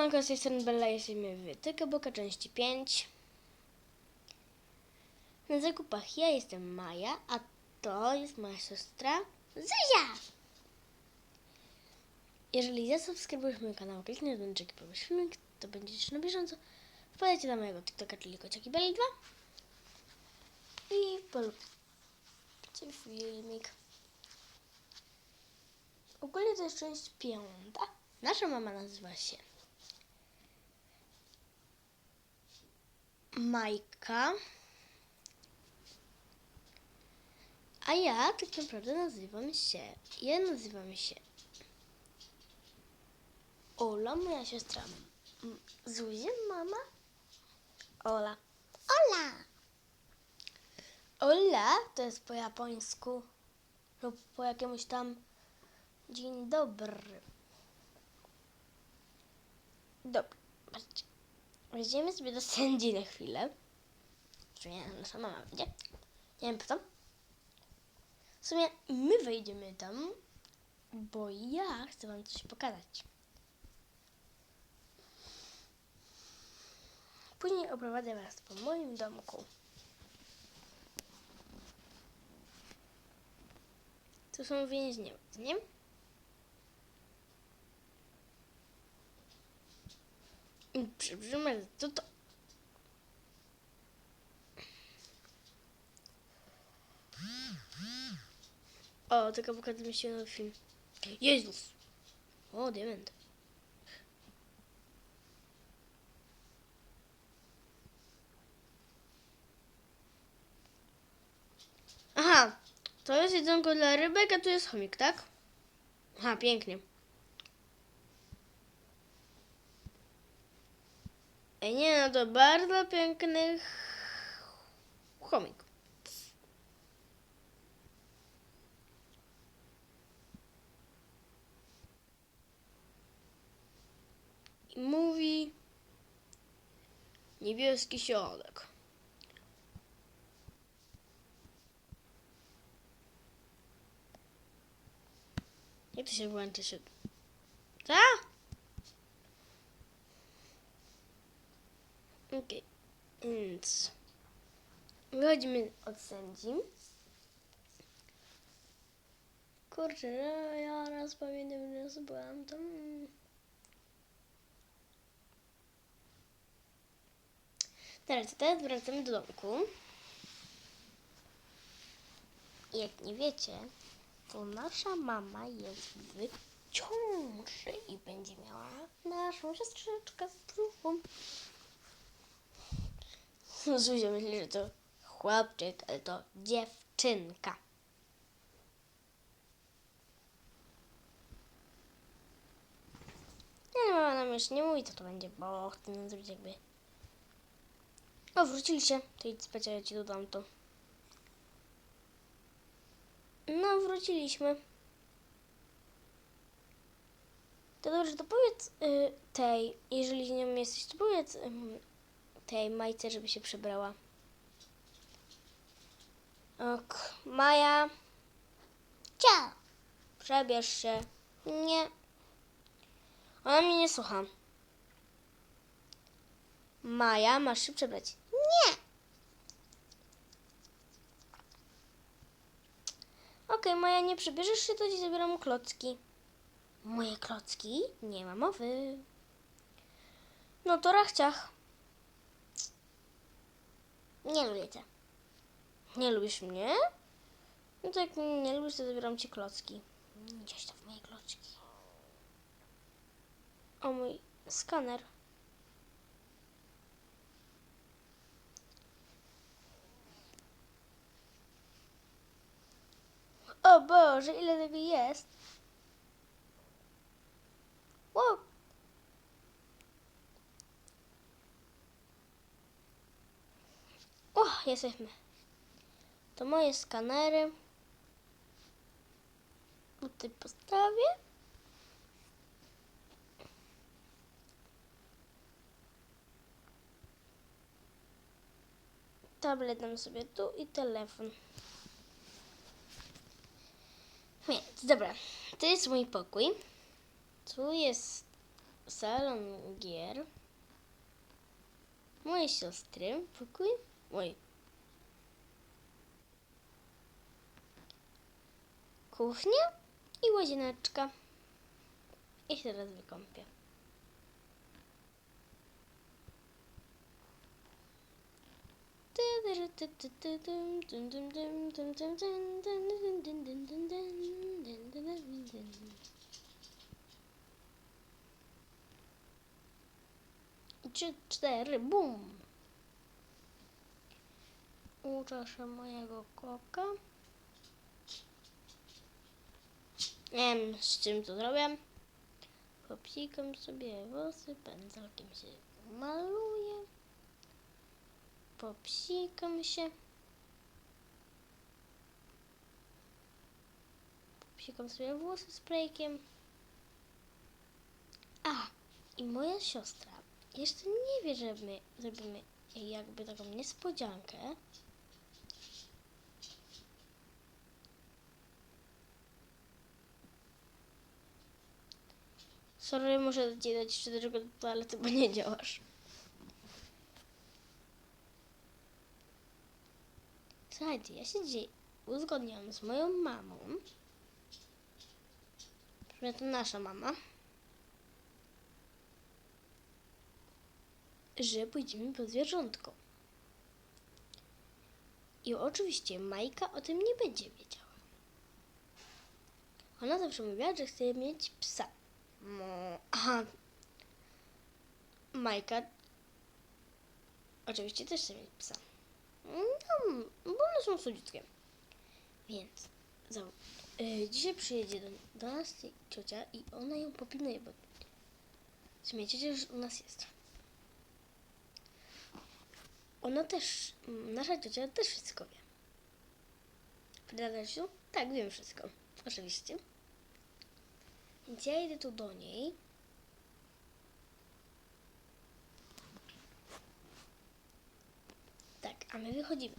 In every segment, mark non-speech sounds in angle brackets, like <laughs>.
Siemanko, z tej strony Bella, jesteśmy w Tykaboka części 5. Na zakupach ja jestem Maja, a to jest moja siostra Zuzia. Jeżeli zasubskrybujesz mój kanał, kliknij dzwoneczek i powiesz filmik, to będziesz na bieżąco. Wpadajcie na mojego TikToka, czyli Kociaki Belli 2 i polubcie filmik. Ogólnie to jest część piąta. Nasza mama nazywa się Majka. A ja tak naprawdę nazywam się. Ja nazywam się Ola, moja siostra Zuzia, mama Ola. Ola! Ola to jest po japońsku lub po jakiemuś tam dzień dobry. Patrzcie. Wejdziemy sobie do sędzi na chwilę. Czy nie, nasza mama wyjdzie. Nie wiem po co. W sumie my wejdziemy tam, bo ja chcę wam coś pokazać. Później oprowadzę was po moim domku. Tu są więźniowie, nie? I Przybrzymy to to. O, tylko pokażę mi się nowy film. Jezus! O, diament. Aha, to jest jedzonko dla rybek, a tu jest chomik, tak? Aha, pięknie. Ej, nie, no to bardzo piękny ch- chomik. I mówi niebieski środek. Jak to się włącza się? Co? Więc wychodzimy od sędzi. Kurczę, ja raz pamiętam, że byłam tam. Teraz, teraz wracamy do domku. Jak nie wiecie, to nasza mama jest w ciąży i będzie miała naszą siostrzyczkę z brzuchu. Zuzia myśli, że to chłopczyk, ale to dziewczynka. Nie, mama nam już nie mówi, co to będzie, bo chcę nam zrobić jakby... O, wrócili się. To idź spać, ja ci dodam to. No, wróciliśmy. To dobrze, to powiedz y, tej, jeżeli z nią jesteś, to powiedz ym, tej Majce, żeby się przebrała. Ok, Maja. Cia! Przebierz się. Nie. Ona mnie nie słucha. Maja, masz się przebrać. Nie. Okej, Maja, nie przebierzesz się, to ci zabieram klocki. Moje klocki? Nie ma mowy. No to rachciach. Nie lubię cię. Nie lubisz mnie? No to jak nie lubisz, to zabieram ci klocki. Gdzieś to w moje klocki. O mój skaner. O Boże, ile tego jest? Wow. O, jesteśmy. To moje skanery. Tutaj postawię. Tablet dam sobie tu i telefon. Więc, dobra. To jest mój pokój. Tu jest salon gier. Moje siostry, pokój. Oj. Kuchnia i łazieneczka. I się teraz wykąpię. Trzy, cztery, bum! Uczeszę mojego koka. Nie wiem, z czym to zrobię. Popsikam sobie włosy, pędzelkiem się maluję. Popsikam się. Popsikam sobie włosy spraykiem. A, i moja siostra jeszcze nie wie, że my zrobimy jakby taką niespodziankę. Sorry, muszę ci dać jeszcze do czego do toalety, bo nie działasz. Słuchajcie, ja się dzisiaj uzgodniłam z moją mamą, że to nasza mama, że pójdziemy po zwierzątko. I oczywiście Majka o tym nie będzie wiedziała. Ona zawsze mówiła, że chce mieć psa. No, aha. Majka oczywiście też chce mieć psa. No, bo one są słodziutkie. Więc za, y, dzisiaj przyjedzie do, do nas ciocia i ona ją popilnuje, bo ciocia już u nas jest. Ona też, mm, nasza ciocia też wszystko wie. Prawda? Tak, wiem wszystko. Oczywiście. Więc ja idę tu do niej. Tak, a my wychodzimy.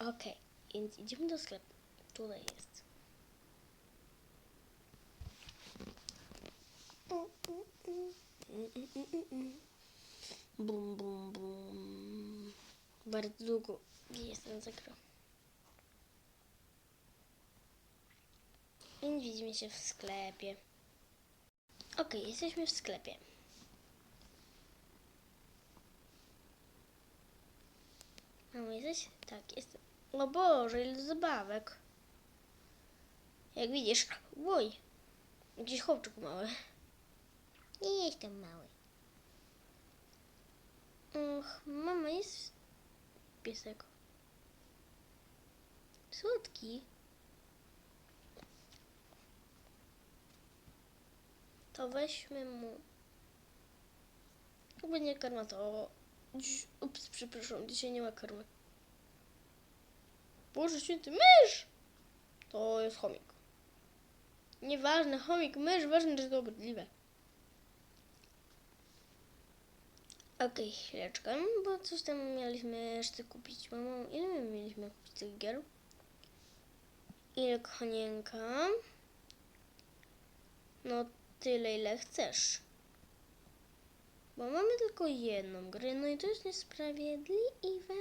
Okej, więc idziemy do sklepu. Tutaj jest. Bum, bum, bum. Bardzo długo jest ten zagrał. Więc widzimy się w sklepie. Okej, jesteśmy w sklepie. Mamo, jesteś? Tak, jestem. O Boże, ile zabawek. Jak widzisz, oj, jakiś chłopczyk mały. Nie jestem mały. Och, mama, jest piesek. Słodki. To weźmy mu. To będzie karma, to... Ups, przepraszam, dzisiaj nie ma karmy. Boże święty, mysz! To jest chomik. Nieważne, chomik, mysz, ważne, że to obrzydliwe. Okej, chwileczkę, bo coś tam mieliśmy jeszcze kupić. Mamo, ile my mieliśmy kupić tych gier? Ile konienka? No tyle, ile chcesz. Bo mamy tylko jedną grę, no i to jest niesprawiedliwe.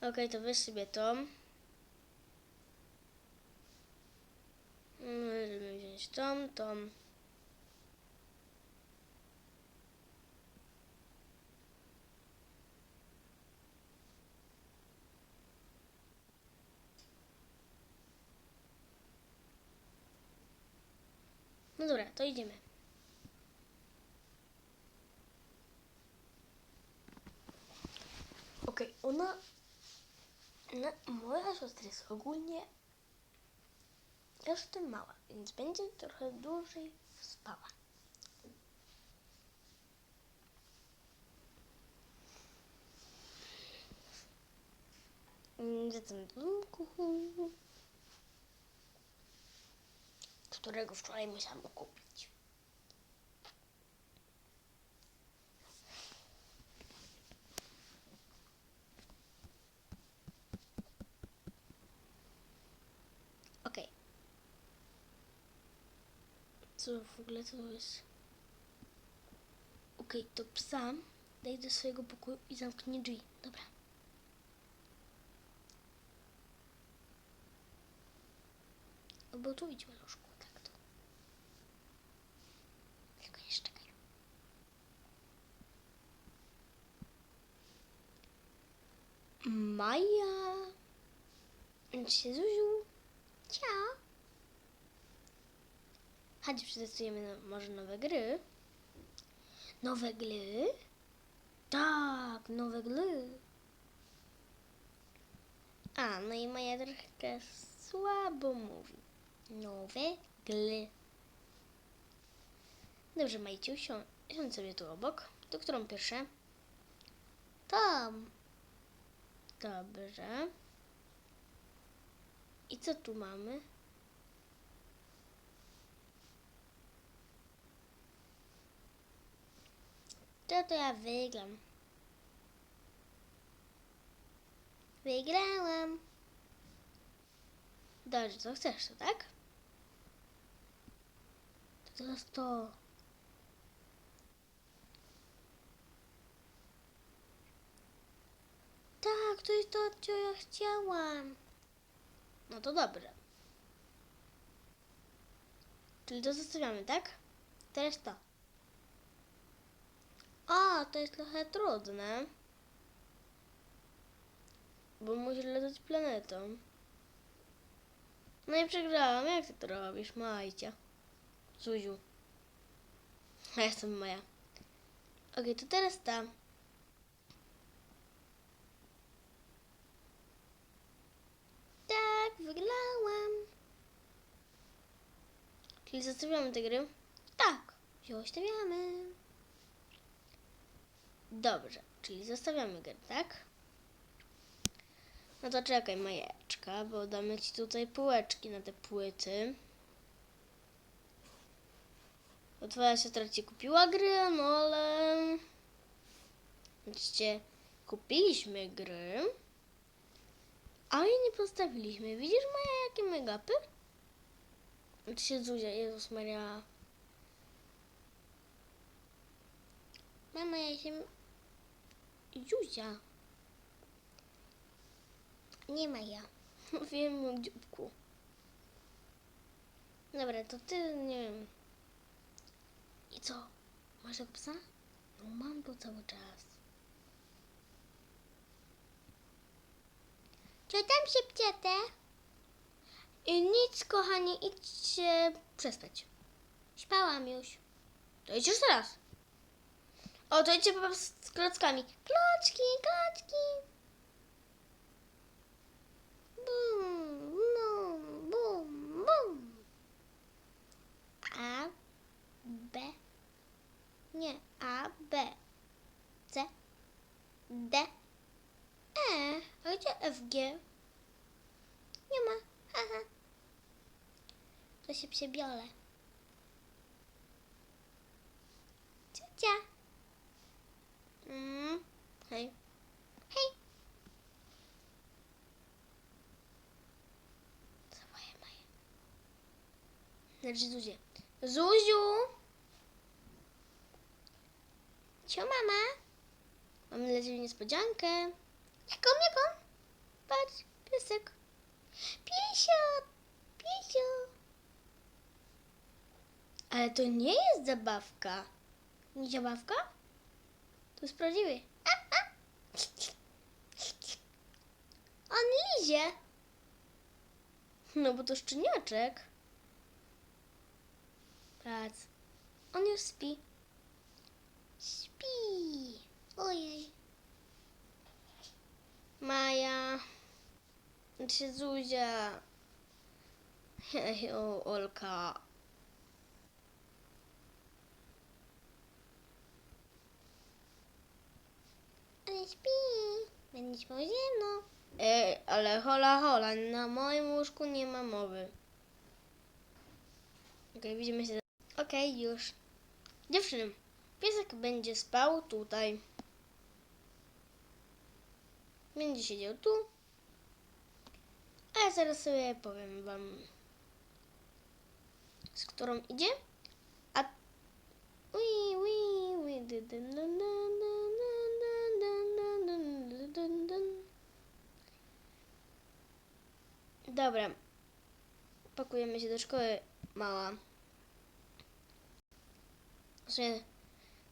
Okej, to weź sobie to. Możemy wziąć tą, tą. No dobra, to idziemy. Okej, ona, ona, moja siostra jest ogólnie jeszcze mała, więc będzie trochę dłużej spała. Mm, Wracam do domku, którego wczoraj musiałam kupić. Ok. Co w ogóle to jest? Ok, to psa daj do swojego pokoju i zamknij drzwi. Dobra. Bo tu idź. Maja. Cześć, Zuziu. Cia. Chodź, przetestujemy no, może nowe gry. Nowe gry? Tak, nowe gry. A, no i Maja trochę słabo mówi. Nowe gry. Dobrze, Majciu, sią- siądź sobie tu obok. To którą pierwsze? Tam. Dobrze. I co tu mamy? To to ja wygram. Wygrałam. Dobrze, co chcesz, to tak? To teraz to. Tak, to jest to, co ja chciałam. No to dobrze. Czyli to zostawiamy, tak? Teraz to. A, to jest trochę trudne. Bo musisz latać planetą. No i przegrałam. Jak ty to robisz, Majcia? Zuziu. A <laughs> ja jestem Maja. Okej, to teraz ta. Tak, wygrałam. Czyli zostawiamy te gry? Tak, zostawiamy. Dobrze, czyli zostawiamy grę, tak? No to czekaj, Majeczka, bo damy ci tutaj półeczki na te płyty. Bo twoja siostra ci kupiła gry, no ale... Oczywiście kupiliśmy gry, ale nie postawiliśmy. Widzisz, Maja, jakie megapy? Się Zuzia, Jezus Maria. Mama, ja się... Zuzia. Nie ma ja. <laughs> Wiem o dzióbku. Dobra, to ty, nie wiem. I co? Masz jak psa? No mam go cały czas. Co tam się pciete? I nic, kochani, idźcie przespać. Śpałam już. To idź już teraz. O, to idźcie po prostu z klockami. Klocki, klocki. Bum, bum, bum, bum. A, B. Nie, A, B. C, D, E. A gdzie F, G? Nie ma. Haha. To się przebiorę. Ciocia. Mm. Hej. Hej. Zawołaj Maję. Znaczy Zuzię. Zuziu! Cio, mama? Mamy dla ciebie niespodziankę. Jaką, jaką? Patrz, piesek. Piesio, piesio. Ale to nie jest zabawka. Nie zabawka? To jest prawdziwy. On lizie. No bo to szczeniaczek. Patrz. On już śpi. Śpi. Ojej. Maja. Czy Zuzia. Olka. Ale śpi. Będzie śpał zimno. Ej, ale hola hola, na moim łóżku nie ma mowy. Okej, widzimy się. Okej, już. Dziewczyny, piesek będzie spał tutaj. Będzie siedział tu. A ja zaraz sobie powiem wam, z którą idzie, Ui, ui, ui, dy, dyn, Dobra. Pakujemy się do szkoły, mała. Sumie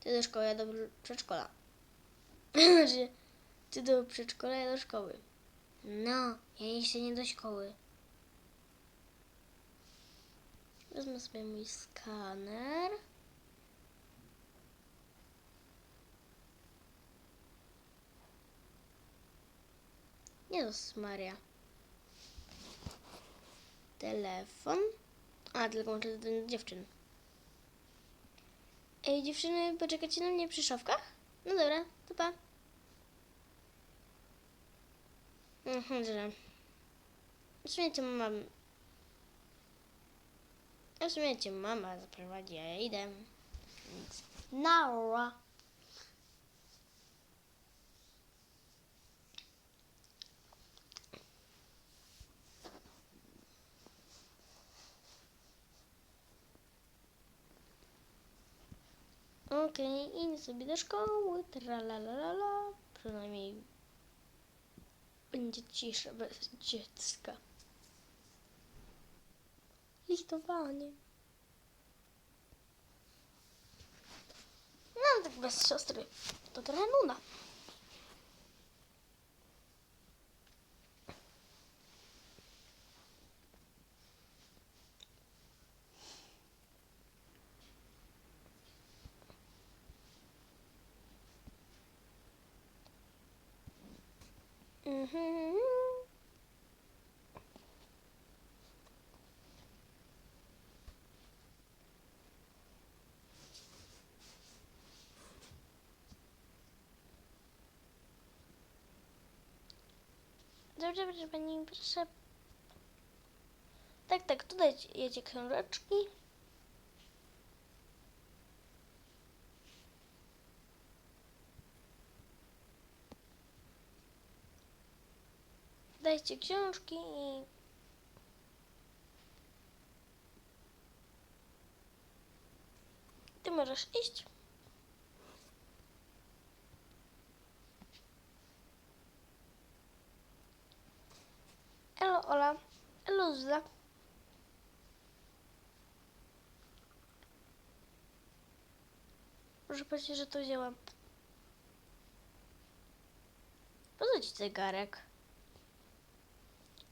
ty do szkoły, ja do przedszkola. <laughs> Znaczy, ty do przedszkola, ja do szkoły. No, ja jeszcze nie do szkoły. Wezmę sobie mój skaner. Jezus Maria. Telefon. A, tylko muszę do dziewczyn. Ej, dziewczyny, poczekacie na mnie przy szafkach? No dobra, to pa. Mhm, że. W sumie to mama... W sumie cię mama zaprowadzi, a ja idę. Nara. Okej, idę sobie do szkoły, tralalala, przynajmniej będzie cisza bez dziecka. Listowanie. No, tak bez siostry to trochę nuda. Mhm. Dobrze, proszę pani, proszę. Tak, tak, tutaj jedzie książeczki. Dajcie książki i... Ty możesz iść. Elo Ola, elo Zuza. Proszę powiedzieć, że to wzięłam. Po co ci zegarek?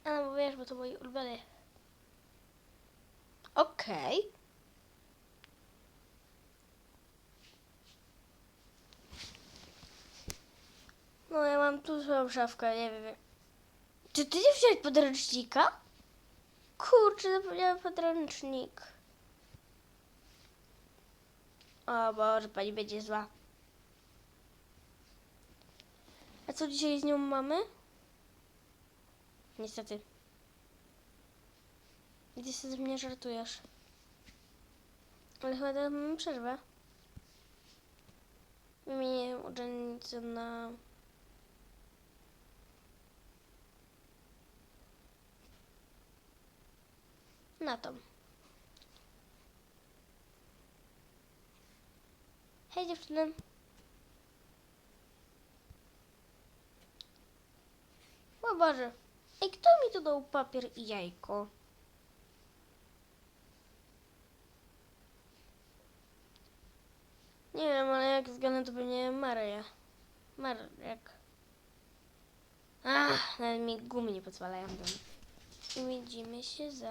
A, no bo wiesz, bo to mój ulubiony. Okej. No, ja mam tu swoją szafkę, nie wiem. Czy ty nie wziąłeś podręcznika? Kurczę, zapomniałem podręcznik. O Boże, pani będzie zła. A co dzisiaj z nią mamy? Niestety. Sobie ze mnie żartujesz. Ale chyba teraz mamy przerwę. Wymienię uczennicę na... Na tą. Hej dziewczyny. O Boże. Ej, kto mi tu dał papier i jajko? Nie wiem, ale jak zgadnę, to pewnie Maria. Marek. Ach, nawet mi gumy nie pozwalają. I widzimy się za...